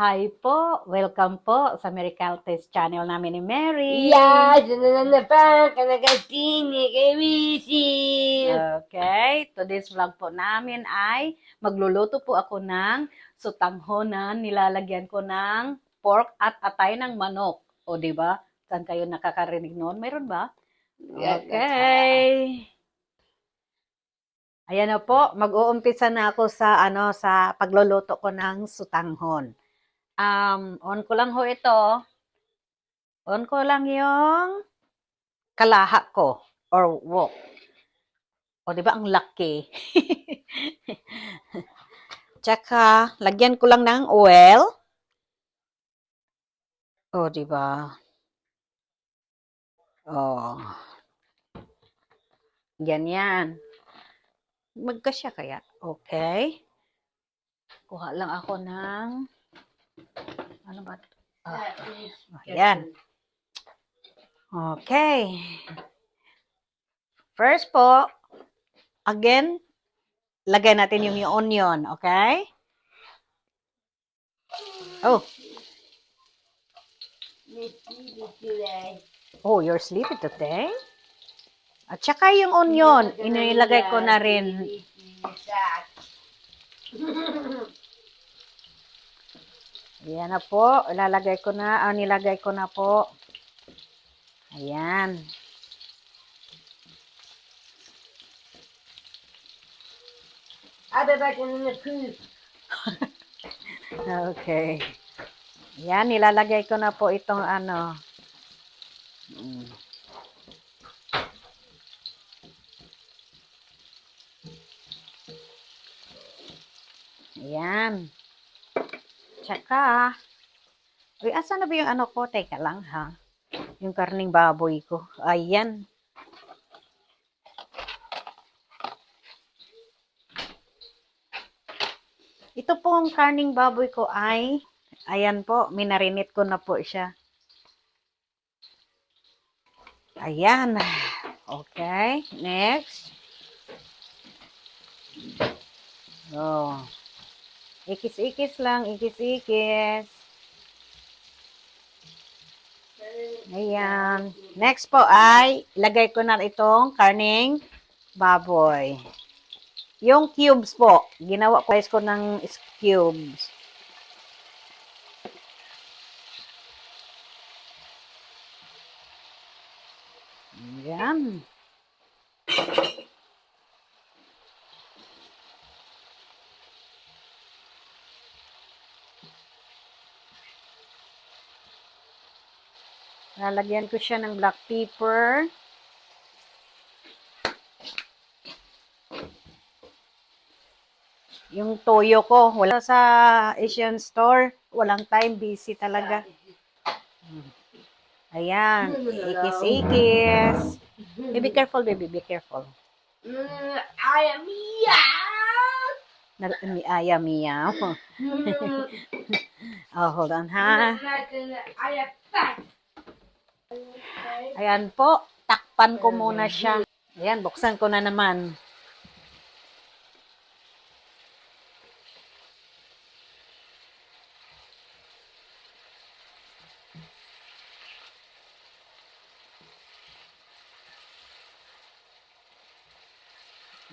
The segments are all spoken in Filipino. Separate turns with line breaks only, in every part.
Hi po! Welcome po sa Miracaltes channel namin ni Mary.
Yes, na na pa, kanagating, kawisi.
Okay, today's vlog po namin ay magluluto po ako ng sutanghonan. Nilalagyan ko ng pork at atay ng manok. O, ba? Saan kayo nakakarinig noon? Mayroon ba? Okay. Ayan na po, mag-uumpisa na ako sa ano sa pagluluto ko ng sutanghon. Um, on ko lang ho ito. On ko lang yung kalaha ko or wok. O, di ba ang laki? Tsaka, lagyan ko lang ng oil. O, di ba? Oh. Ganyan. Magkasya kaya? Okay. Kuha lang ako ng ano ba? Ah, ayan. Okay. First po, again, lagay natin yung, yung onion, okay? Oh, oh, you're sleepy today? At saka yung onion, inilagay ko na rin. Ayan na po, ilalagay ko na, ah, nilagay ko na po. Ayan. Okay. Yan, nilalagay ko na po itong ano. Mm. Ayan. Tsaka, uy, asa na ba yung ano ko? Teka lang ha. Yung karning baboy ko. Ayan. Ito pong karning baboy ko ay, ayan po, minarinit ko na po siya. Ayan. Okay, next. Oh. Ikis-ikis lang, ikis-ikis. Ayan. Next po ay, ilagay ko na itong karning baboy. Yung cubes po, ginawa ko ko ng cubes. Ayan. Lalagyan ko siya ng black pepper. Yung toyo ko, wala sa Asian store. Walang time, busy talaga. Ayan, ikis-ikis. Hey, be careful, baby, be careful.
Mm, I am meow.
Na, mi aya miya.
Mm,
Oh, hold on, ha?
I am fat.
Ayan po, takpan ko muna siya. Ayan, buksan ko na naman.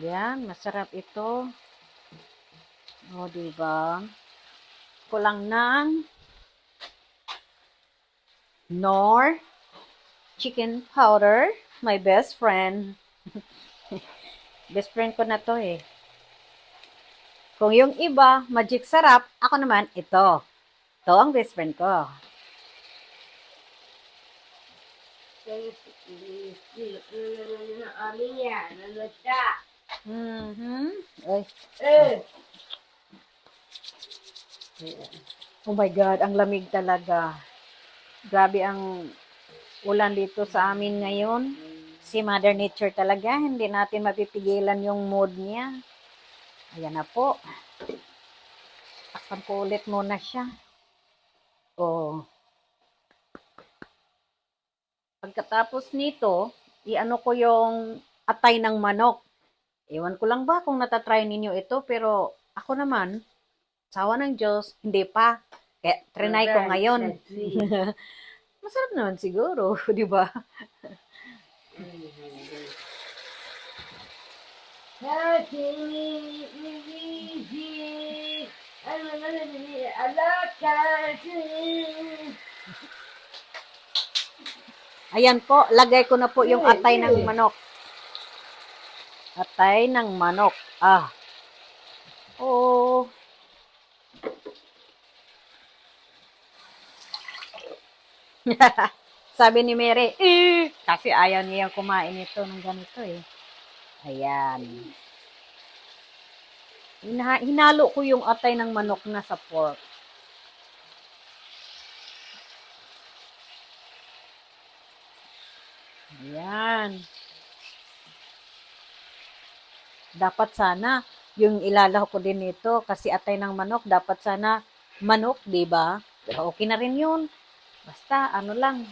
Yan, masarap ito. O, diba? Kulang ng nor chicken powder, my best friend. best friend ko na to eh. Kung yung iba, magic sarap, ako naman, ito. Ito ang best friend ko. Mhm. Ay,
Eh,
oh my God, ang lamig talaga. Grabe ang ulan dito sa amin ngayon. Si Mother Nature talaga, hindi natin mapipigilan yung mood niya. Ayan na po. Takpan ko ulit muna siya. Oh. Pagkatapos nito, iano ko yung atay ng manok. Ewan ko lang ba kung natatry ninyo ito, pero ako naman, sawa ng Diyos, hindi pa. Kaya, trinay ko ngayon. Masarap naman siguro, di ba? Ayan po, lagay ko na po yung atay ng manok. Atay ng manok. Ah. Oh. Sabi ni Mary, eh, kasi ayaw niya kumain ito ng ganito eh. Ayan. Hina- hinalo ko yung atay ng manok na sa pork. Ayan. Dapat sana, yung ilalaw ko din ito, kasi atay ng manok, dapat sana manok, di ba? Okay na rin yun. Basta, ano lang.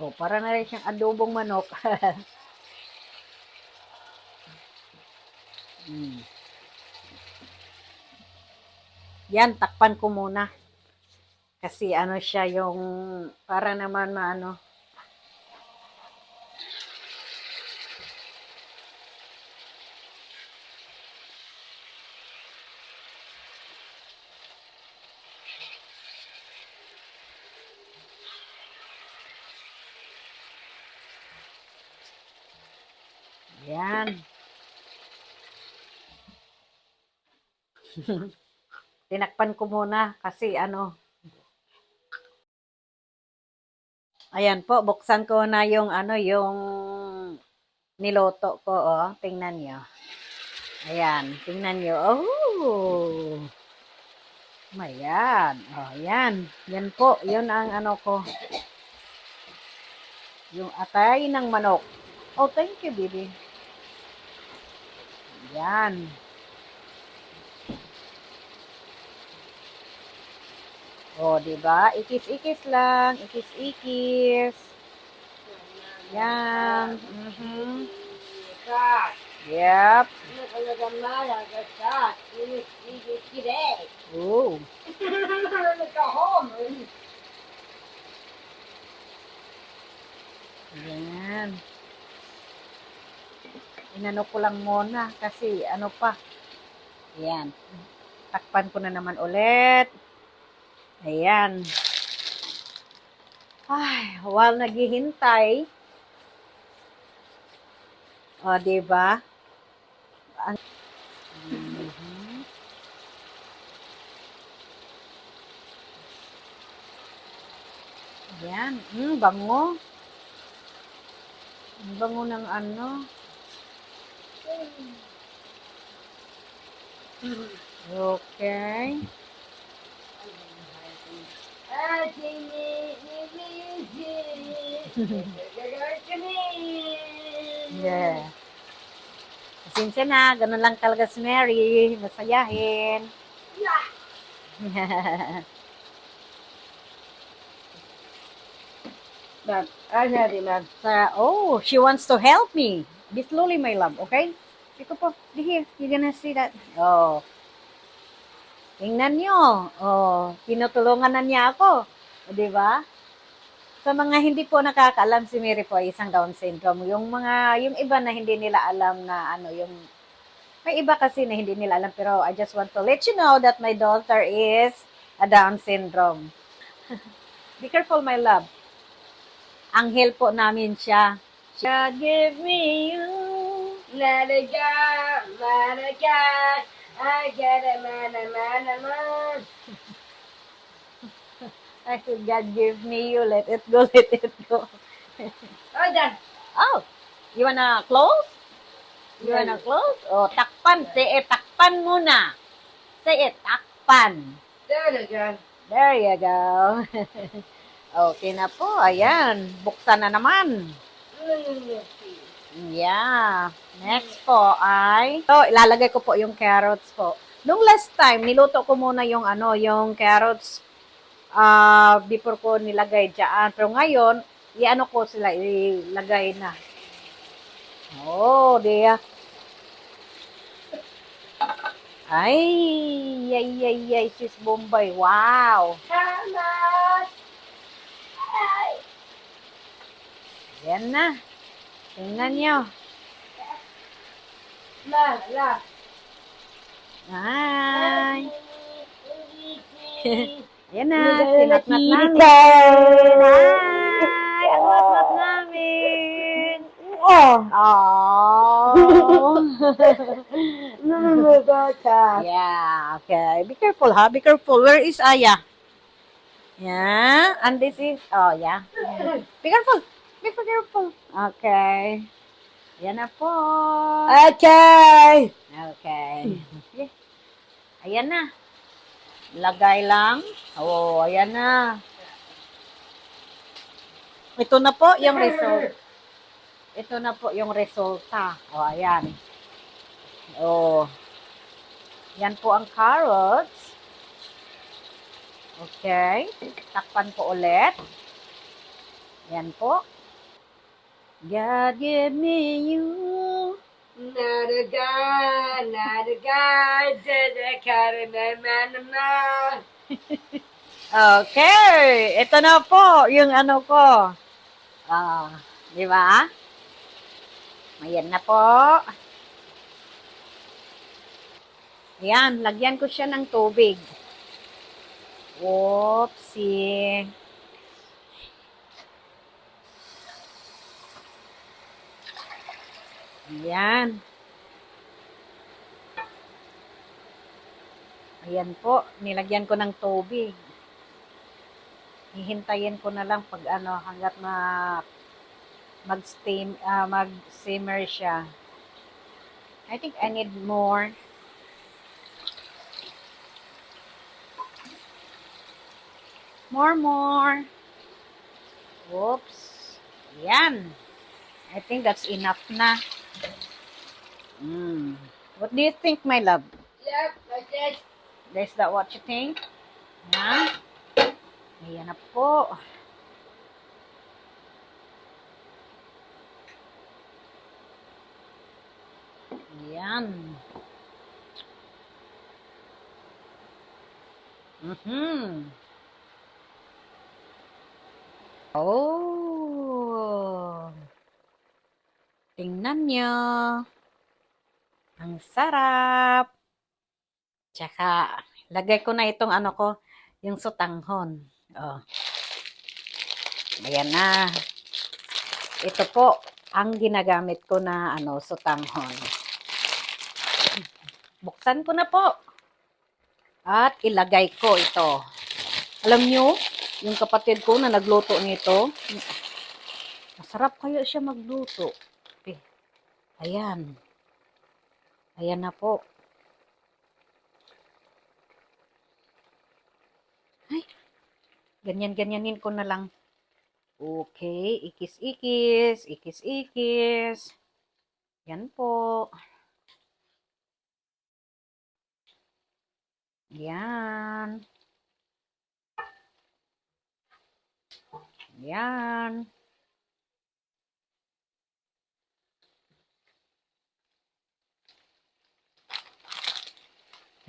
Oh, para na rin siyang adobong manok. Hmm. Yan, takpan ko muna. Kasi ano siya yung, para naman maano. Yan. Tinakpan ko muna kasi ano. Ayan po, buksan ko na yung ano, yung niloto ko, oh. Tingnan nyo. Ayan, tingnan nyo. Oh! Ayan. Oh, yan. Yan po, yun ang ano ko. Yung atay ng manok. Oh, thank you, baby. Yan. O, di ba? Ikis-ikis lang. Ikis-ikis. Yan. Mhm. Yep. Oh. Yan. Inano ko lang muna kasi ano pa. Yan. Takpan ko na naman ulit. Ayan. Ay, while naghihintay. O, diba? An- Mhm. Yan. Mm, bango. Ang bango ng ano. Okay. Yeah. Pasensya na, ganun lang talaga si Mary. Masayahin.
I had him at
Sa- oh, she wants to help me. Be slowly, my love, okay? Ito po, di here. You're gonna see that. Oh. Tingnan nyo. Oh, tinutulungan na niya ako. Di ba? Sa mga hindi po nakakaalam, si Mary po ay isang Down syndrome. Yung mga, yung iba na hindi nila alam na ano, yung, may iba kasi na hindi nila alam, pero I just want to let you know that my daughter is a Down syndrome. Be careful, my love. Anghel po namin siya. God give me you.
Let it go, let it go. I get a man, a man, a man.
I said, God give me you. Let it go, let it go.
Oh, done.
Oh, you wanna close? You wanna close? Oh, takpan. Say it, takpan muna. Say it, takpan.
There it go.
There you go. okay na po. Ayan. Buksan na naman. Yeah. Next po ay, so, ilalagay ko po yung carrots po. Nung last time, niluto ko muna yung ano, yung carrots ah, before ko nilagay dyan. Pero ngayon, iano ko sila, ilagay na. Oh, dia. Ay, ay, ay, ay, sis Bombay. Wow.
Salamat!
Yan na. Tingnan nyo.
La, la.
Ay. Yan na. Sinatnat namin. Ay, ang natnat namin.
Oh!
Oh. Yeah, okay. Be careful, ha? Be careful. Where is Aya? Yeah, and this is, oh, yeah. Be careful. Be careful. Okay. Yan na po.
Okay!
Okay. Yeah. Ayan na. Lagay lang. Oo, ayan na. Ito na po yung result. Ito na po yung resulta. O, ayan. O. Yan po ang carrots. Okay. Takpan ko ulit. Yan po. God give me you.
Not a guy, not a guy, did cat in a man.
Okay, ito na po yung ano ko. Ah, di ba? Ayan na po. Ayan, lagyan ko siya ng tubig. Whoopsie. Ayan. Ayan po, nilagyan ko ng tubig hihintayin ko na lang pag ano hangga't ma mag-steam ah, mag-simmer siya. I think I need more. More, more. Oops. Yan. I think that's enough na. Mm. What do you think, my love?
Yep, that's it.
Is that what you think? Yeah? Ayan na po. Ayan. Mhm. Oh. Tingnan nyo. Ang sarap. Tsaka, lagay ko na itong ano ko, yung sutanghon. Oh. Ayan na. Ito po ang ginagamit ko na ano, sutanghon. Buksan ko na po. At ilagay ko ito. Alam nyo, yung kapatid ko na nagluto nito, masarap kaya siya magluto. Eh, ayan. Ayan na po. Ganyan-ganyanin ko na lang. Okay, ikis-ikis, ikis-ikis. Yan po. Yan. Yan.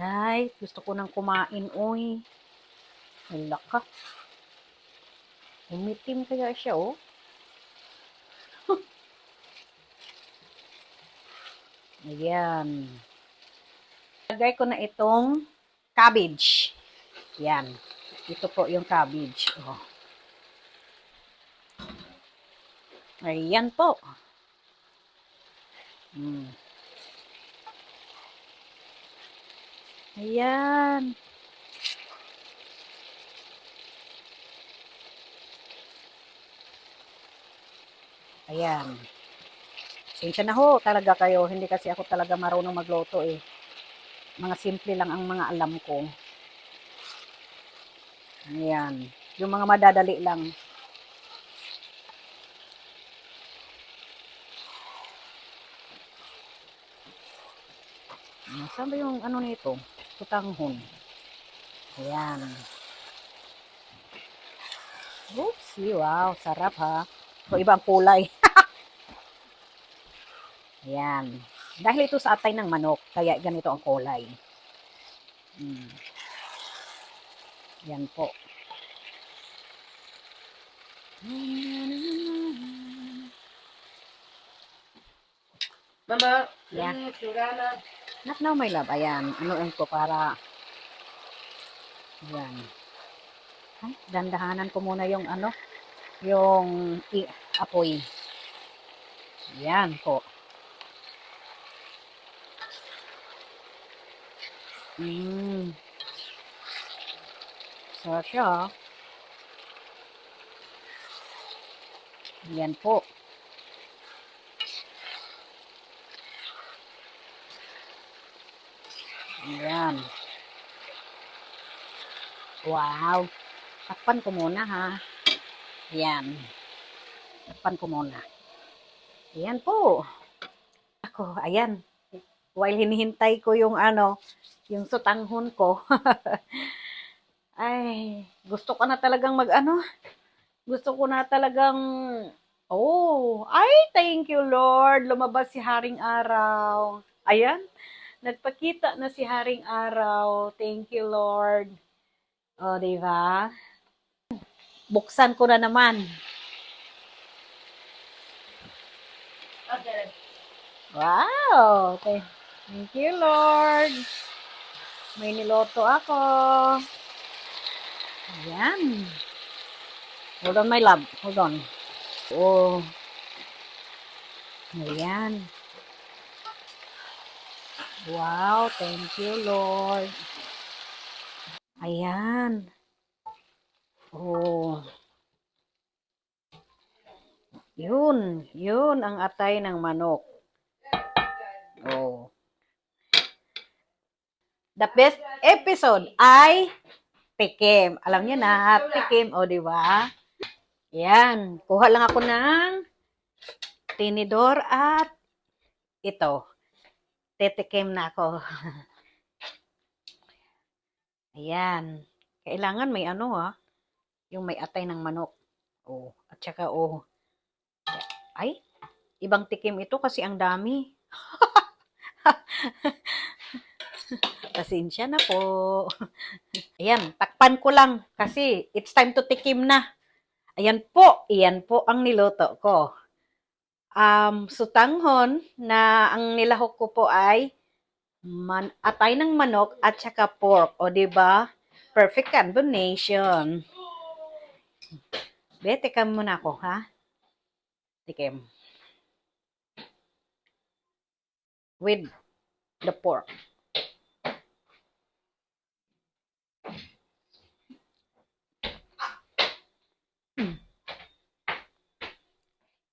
Ay, gusto ko nang kumain, oy. Wala ka. Umitim kaya siya, oh. Ayan. Lagay ko na itong cabbage. Yan. Ito po yung cabbage. Oh. Ayan po. Hmm. Ayan. Ayan. Sensya na ho, talaga kayo. Hindi kasi ako talaga marunong magluto eh. Mga simple lang ang mga alam ko. Ayan. Yung mga madadali lang. Saan ba yung ano nito? Tutanghon. Ayan. Oopsie, wow, sarap ha. So, ibang kulay. Ayan. Dahil ito sa atay ng manok, kaya ganito ang kulay. Mm. Yan po.
Mama,
Yeah. Not now, my love. Ayan. Ano ko para... Ayan. Ay, dandahanan ko muna yung ano, yung apoy. Ayan po. Mm. Sarap siya. ah. Ayan po. Ayan. Wow. Takpan ko muna ha. Ayan. Takpan ko muna. Ayan po. Ako, ayan. While hinihintay ko yung ano, yung sutanghon ko. Ay, gusto ko na talagang mag ano. Gusto ko na talagang Oh, ay, thank you Lord. Lumabas si Haring Araw. Ayan. Nagpakita na si Haring Araw. Thank you, Lord. O, di ba? Buksan ko na naman.
Okay.
Wow! Thank thank you, Lord. May niloto ako. Ayan. Hold on, my love. Hold on. Oh. Ayan. Wow, thank you, Lord. Ayan. Oh. Yun, yun ang atay ng manok. Oh. The best episode ay tikim. Alam niyo na, tikim, o di ba? Yan, kuha lang ako ng tinidor at ito. Titikim na ako. Ayan. Kailangan may ano ha, yung may atay ng manok. Oh, at saka oh. Ay, ibang tikim ito kasi ang dami. Pasensya na po. Ayan, takpan ko lang kasi it's time to tikim na. Ayan po, iyan po ang niluto ko. Um, sutanghon na ang nilahok ko po ay man, atay ng manok at saka pork. O, ba? Perfect combination. Be, tikam muna ako, ha? Tikim. With the pork.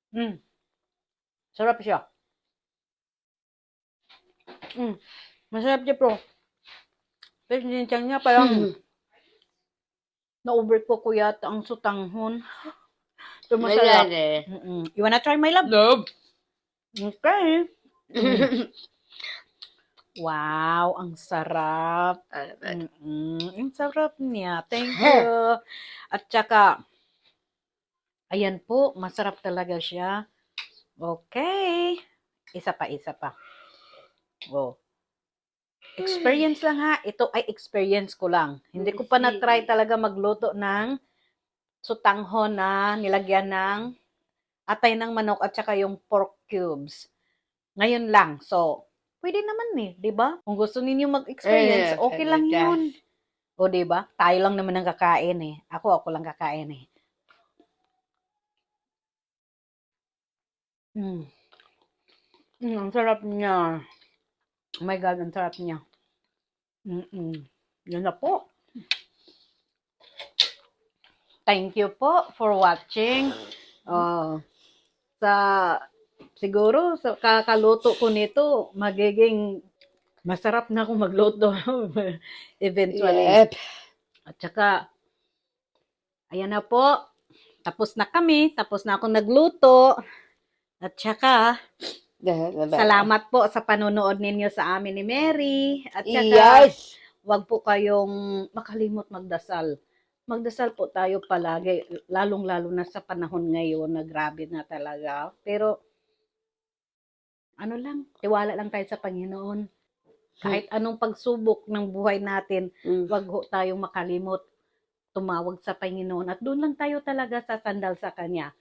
Mm. Sarap siya. Mm. Masarap siya, bro. Pero sinintang niya parang
Hmm.
na-overcook ko yata ang sutanghon. Pero masarap.
Masarap.
Mm-mm. You wanna try my love?
Love.
Okay. Mm. Wow, ang sarap. Mm-mm. Ang sarap niya. Thank you. At saka, ayan po, masarap talaga siya. Okay. Isa pa, isa pa. Oh. Experience lang ha. Ito ay experience ko lang. Hindi ko pa na-try talaga magluto ng sutanghon na nilagyan ng atay ng manok at saka yung pork cubes. Ngayon lang. So, pwede naman eh, 'di ba? Kung gusto ninyo mag-experience,
Eh,
okay lang
yes.
'yun. O 'di ba? Tayo lang naman ang kakain eh. Ako ako lang kakain eh. Mm. Mm, ang sarap niya. Oh my God, ang sarap niya. Mm-mm. Yan na po. Thank you po for watching. Oh, sa siguro sa kakaluto ko nito, magiging masarap na akong magluto eventually.
Yep.
At saka, ayan na po. Tapos na kami. Tapos na akong nagluto. At saka, salamat po sa panonood ninyo sa amin ni Mary. At saka,
Yes.
wag po kayong makalimot magdasal. magdasal po tayo palagi, lalong-lalo na sa panahon ngayon na grabe na talaga. Pero, ano lang, tiwala lang tayo sa Panginoon. Kahit anong pagsubok ng buhay natin,
Mm.
wag ho tayong makalimot tumawag sa Panginoon at doon lang tayo talaga sasandal sa Kanya.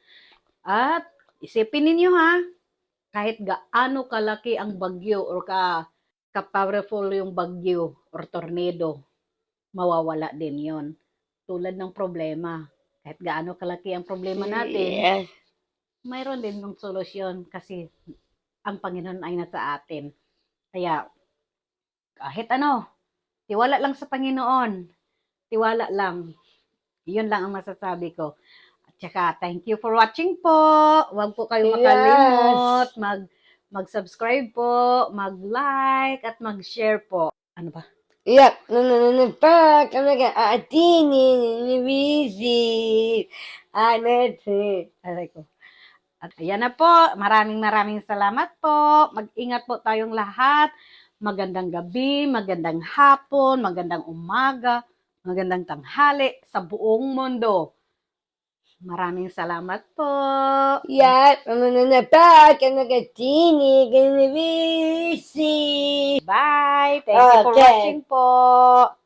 At isipin ninyo ha, kahit gaano kalaki ang bagyo or ka, ka-powerful yung bagyo or tornado, mawawala din yon. Tulad ng problema. Kahit gaano kalaki ang problema natin,
Yes.
mayroon din ng solusyon kasi ang Panginoon ay nasa atin. Kaya, kahit ano, tiwala lang sa Panginoon. Tiwala lang. Yun lang ang masasabi ko. At saka, thank you for watching po. Huwag po kayo
Yes.
makalimot. Mag, mag-subscribe po, mag-like, at mag-share po. Ano ba?
Yep, no, no, no, no, pa, kami ka, atini, nibisi, anete.
Aray ko. At ayan na po. Maraming maraming salamat po. Mag-ingat po tayong lahat. Magandang gabi, magandang hapon, magandang umaga, magandang tanghali sa buong mundo. Maraming salamat po.
No, no, no, pa, kami ka, tini, nibisi.
Bye. Thank you for
Okay.
watching po.